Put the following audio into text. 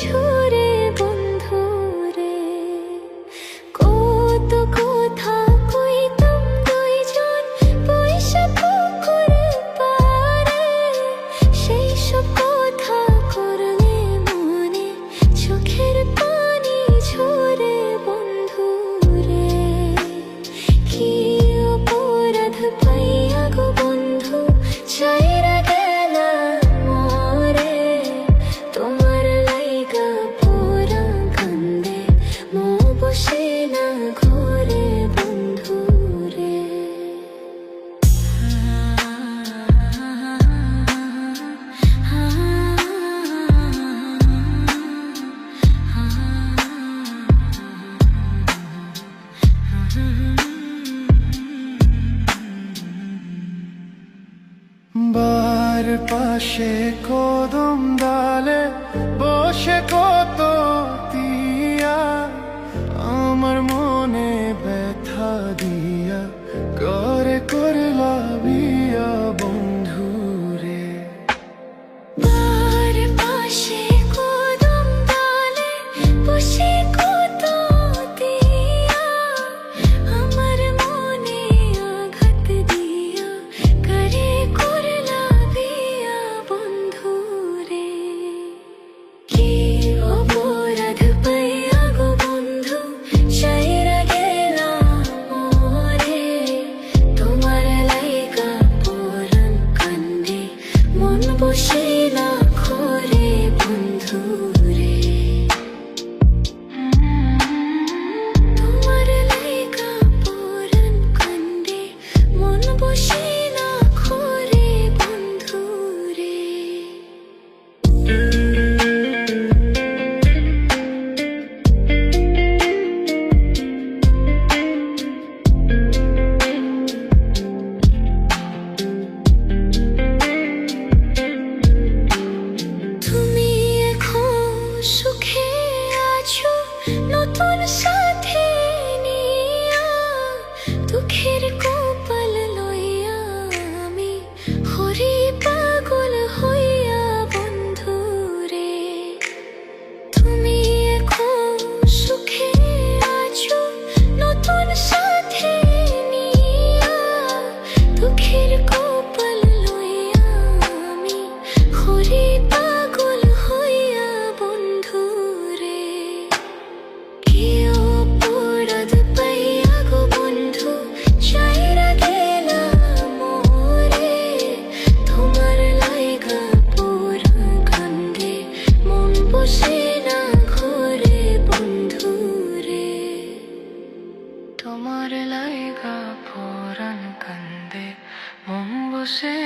छो পাশে কদম ডালে বসে কত তিয়া আমার মনে ব্যথা দিয়া করে করলাবি 不是。说 sé.